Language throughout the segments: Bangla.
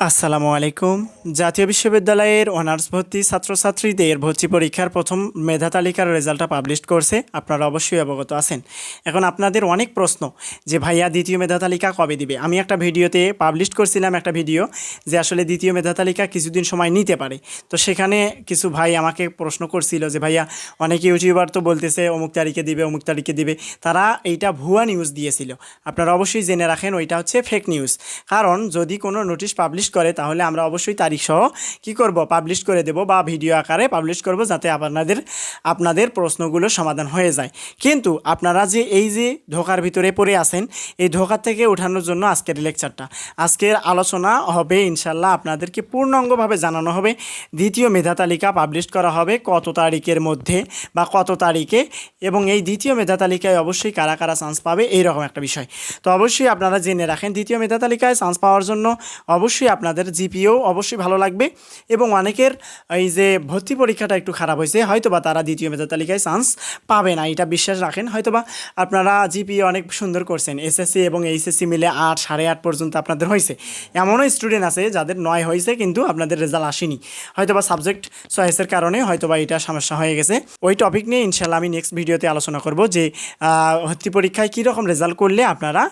আসসালামু আলাইকুম। জাতীয় বিশ্ববিদ্যালয়ের অনার্স ভর্তি ছাত্রছাত্রীদের ভর্তি পরীক্ষার প্রথম মেধা তালিকার রেজাল্টটা পাবলিশ করছে। আপনারা অবশ্যই অবগত আছেন। এখন আপনাদের অনেক প্রশ্ন যে, ভাইয়া, দ্বিতীয় মেধা তালিকা কবে দিবে? আমি একটা ভিডিওতে পাবলিশ করছিলাম একটা ভিডিও যে, আসলে দ্বিতীয় মেধা তালিকা কিছুদিন সময় নিতে পারে। তো সেখানে কিছু ভাই আমাকে প্রশ্ন করছিল যে, ভাইয়া, অনেক ইউটিউবার তো বলতেছে, অমুক তারিখে দিবে, অমুক তারিখে দিবে। তারা এইটা ভুয়া নিউজ দিয়েছিল। আপনারা অবশ্যই জেনে রাখেন, ওইটা হচ্ছে ফেক নিউজ কারণ যদি কোনো নোটিশ পাবলিশ করে, তাহলে আমরা অবশ্যই তারিখ সহ কী করব? পাবলিশ করে দেব বা ভিডিও আকারে পাবলিশ করব যাতে আপনাদের আপনাদের প্রশ্নগুলো সমাধান হয়ে যায়। কিন্তু আপনারা যে, এই যে ধোকার ভিতরে পড়ে আছেন, এই ধোকা থেকে ওঠানোর জন্য আজকের লেকচারটা আজকের আলোচনা হবে ইনশাল্লাহ আপনাদেরকে পূর্ণাঙ্গভাবে জানানো হবে। দ্বিতীয় মেধা তালিকা পাবলিশ করা হবে কত তারিখের মধ্যে বা কত তারিখে এবং এই দ্বিতীয় মেধা তালিকায় অবশ্যই কারা কারা চান্স পাবে, এইরকম একটা বিষয়। তো অবশ্যই আপনারা জেনে রাখেন, দ্বিতীয় মেধা তালিকায় চান্স পাওয়ার জন্য অবশ্যই আপনাদের জিপিও অবশ্যই ভালো লাগবে এবং অনেকের এই যে ভর্তি পরীক্ষাটা একটু খারাপ হয়েছে হয়তো বা তারা দ্বিতীয় মেধা তালিকায় চান্স পাবে না, এটা বিশ্বাস রাখেন। হয়তো বা আপনারা জিপিও অনেক সুন্দর করছেন এসএসসি এবং এইচএসসি মিলে আট, সাড়ে আট পর্যন্ত আপনাদের হয়েছে। এমনও স্টুডেন্ট আছে যাদের নয় হয়েছে কিন্তু আপনাদের রেজাল্ট আসেনি। হয়তো বা সাবজেক্ট চয়েসের কারণে হয়তো বা এটা সমস্যা হয়ে গেছে। ওই টপিক নিয়ে ইনশাল্লাহ আমি নেক্সট ভিডিওতে আলোচনা করব যে ভর্তি পরীক্ষায় কীরকম রেজাল্ট করলে আপনারা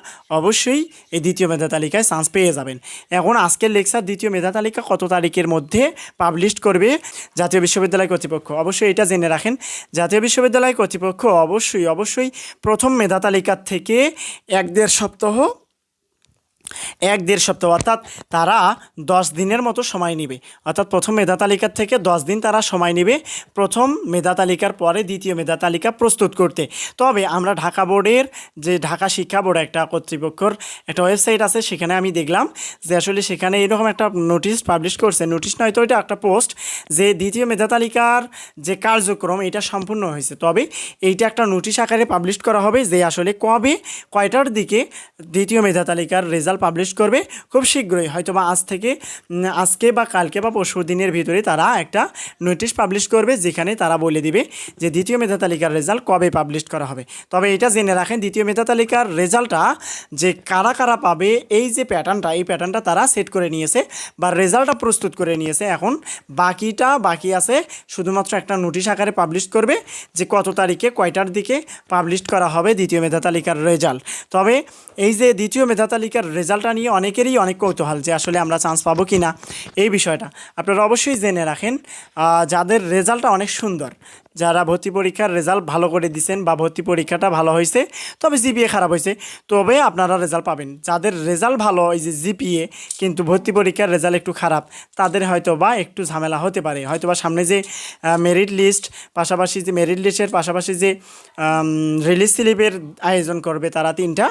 অবশ্যই এই দ্বিতীয় মেধা তালিকায় চান্স পেয়ে যাবেন। এখন আজকের লেকচার দ্বিতীয় মেধা তালিকা কত তারিখের মধ্যে পাবলিশ করবে জাতীয় বিশ্ববিদ্যালয় কর্তৃপক্ষ? অবশ্যই এটা জেনে রাখেন। জাতীয় বিশ্ববিদ্যালয় কর্তৃপক্ষ অবশ্যই অবশ্যই প্রথম মেধা তালিকার থেকে এক দেড় সপ্তাহ এক দেড় সপ্তাহ, অর্থাৎ তারা দশ দিনের মতো সময় নেবে। অর্থাৎ প্রথম মেধা তালিকার থেকে দশ দিন তারা সময় নেবে প্রথম মেধা তালিকার পরে দ্বিতীয় মেধা তালিকা প্রস্তুত করতে। তবে আমরা ঢাকা বোর্ডের যে ঢাকা শিক্ষা বোর্ড একটা কর্তৃপক্ষর একটা ওয়েবসাইট আছে, সেখানে আমি দেখলাম যে আসলে সেখানে এরকম একটা নোটিশ পাবলিশ করছে। নোটিশ নয়তো এটা একটা পোস্ট যে দ্বিতীয় মেধা তালিকার যে কার্যক্রম, এটা সম্পূর্ণ হয়েছে। তবে এইটা একটা নোটিশ আকারে পাবলিশ করা হবে যে আসলে কবে, কয়টার দিকে দ্বিতীয় মেধা তালিকার রেজাল্ট পাবলিশ করবে, খুব শীঘ্রই। হয়তো বা আজ থেকে আজকে বা কালকে বা পরশু দিনের ভিতরে তারা একটা নোটিশ পাবলিশ করবে, যেখানে তারা বলে দিবে যে দ্বিতীয় মেধা তালিকার রেজাল্ট কবে পাবলিশ করা হবে। তবে এটা জেনে রাখেন, দ্বিতীয় মেধা তালিকার রেজাল্টটা যে কারা কারা পাবে, এই যে প্যাটার্নটা এই প্যাটার্নটা তারা সেট করে নিয়েছে বা রেজাল্টটা প্রস্তুত করে নিয়েছে, এখন বাকিটা বাকি আছে। শুধুমাত্র একটা নোটিশ আকারে পাবলিশ করবে যে কত তারিখে কয়টার দিকে পাবলিশ করা হবে দ্বিতীয় মেধা তালিকার রেজাল্ট তবে এই যে দ্বিতীয় মেধা তালিকার রেজাল্টটা নিয়ে অনেকেরই অনেক কৌতূহল যে আসলে আমরা চান্স পাবো কি না এই বিষয়টা আপনারা অবশ্যই জেনে রাখেন। যাদের রেজাল্টটা অনেক সুন্দর যারা ভর্তি পরীক্ষার রেজাল্ট ভালো করে দিচ্ছেন বা ভর্তি পরীক্ষাটা ভালো হয়েছে তবে জিপিএ খারাপ হয়েছে তবে আপনারা রেজাল্ট পাবেন। যাদের রেজাল্ট ভালো, এই যে জিপিএ, কিন্তু ভর্তি পরীক্ষার রেজাল্ট একটু খারাপ, তাদের হয়তো বা একটু ঝামেলা হতে পারে। হয়তো বা সামনে যে মেরিট লিস্ট পাশাপাশি যে মেরিট লিস্টের পাশাপাশি যে রিলিজ স্লিপের আয়োজন করবে তারা তিনটা।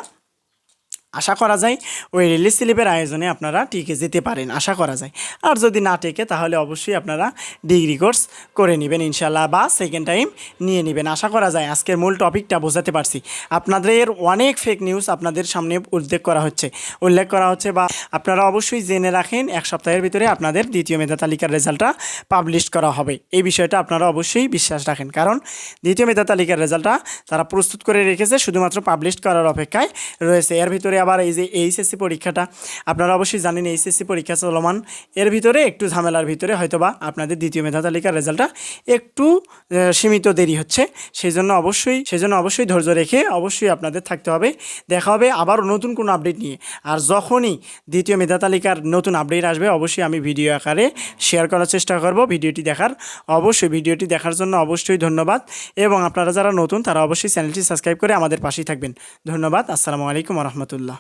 আশা করা যায় ওই রিলিজ স্লিপের আয়োজনে আপনারা টিকে যেতে পারেন, আশা করা যায়। আর যদি না টেকে, তাহলে অবশ্যই আপনারা ডিগ্রি কোর্স করে নেবেন ইনশাল্লাহ বা সেকেন্ড টাইম নিয়ে নেবেন। আশা করা যায় আজকের মূল টপিকটা বোঝাতে পারছি। আপনাদের অনেক ফেক নিউজ আপনাদের সামনে উল্লেখ করা হচ্ছে। উল্লেখ করা হচ্ছে বা আপনারা অবশ্যই জেনে রাখেন, এক সপ্তাহের ভিতরে আপনাদের দ্বিতীয় মেধা তালিকার রেজাল্টটা পাবলিশ করা হবে। এই বিষয়টা আপনারা অবশ্যই বিশ্বাস রাখেন। কারণ দ্বিতীয় মেধা তালিকার রেজাল্টটা তারা প্রস্তুত করে রেখেছে, শুধুমাত্র পাবলিশ করার অপেক্ষায় রয়েছে। এর ভিতরে আবার এই যে এইচএসসি পরীক্ষাটা, আপনারা অবশ্যই জানেন এইচএসসি পরীক্ষা চলমান। এর ভিতরে একটু ঝামেলার ভিতরে হয়তোবা আপনাদের দ্বিতীয় মেধা তালিকার রেজাল্টটা একটু সীমিত দেরি হচ্ছে। সেই জন্য অবশ্যই সেই জন্য অবশ্যই ধৈর্য রেখে অবশ্যই আপনাদের থাকতে হবে। দেখা হবে আবার নতুন কোনো আপডেট নিয়ে। আর যখনই দ্বিতীয় মেধা তালিকার নতুন আপডেট আসবে, অবশ্যই আমি ভিডিও আকারে শেয়ার করার চেষ্টা করব ভিডিওটি দেখার। অবশ্যই ভিডিওটি দেখার জন্য অবশ্যই ধন্যবাদ। এবং আপনারা যারা নতুন, তারা অবশ্যই চ্যানেলটি সাবস্ক্রাইব করে আমাদের পাশেই থাকবেন। ধন্যবাদ। আসসালামু আলাইকুম রহমতুল্লাহ।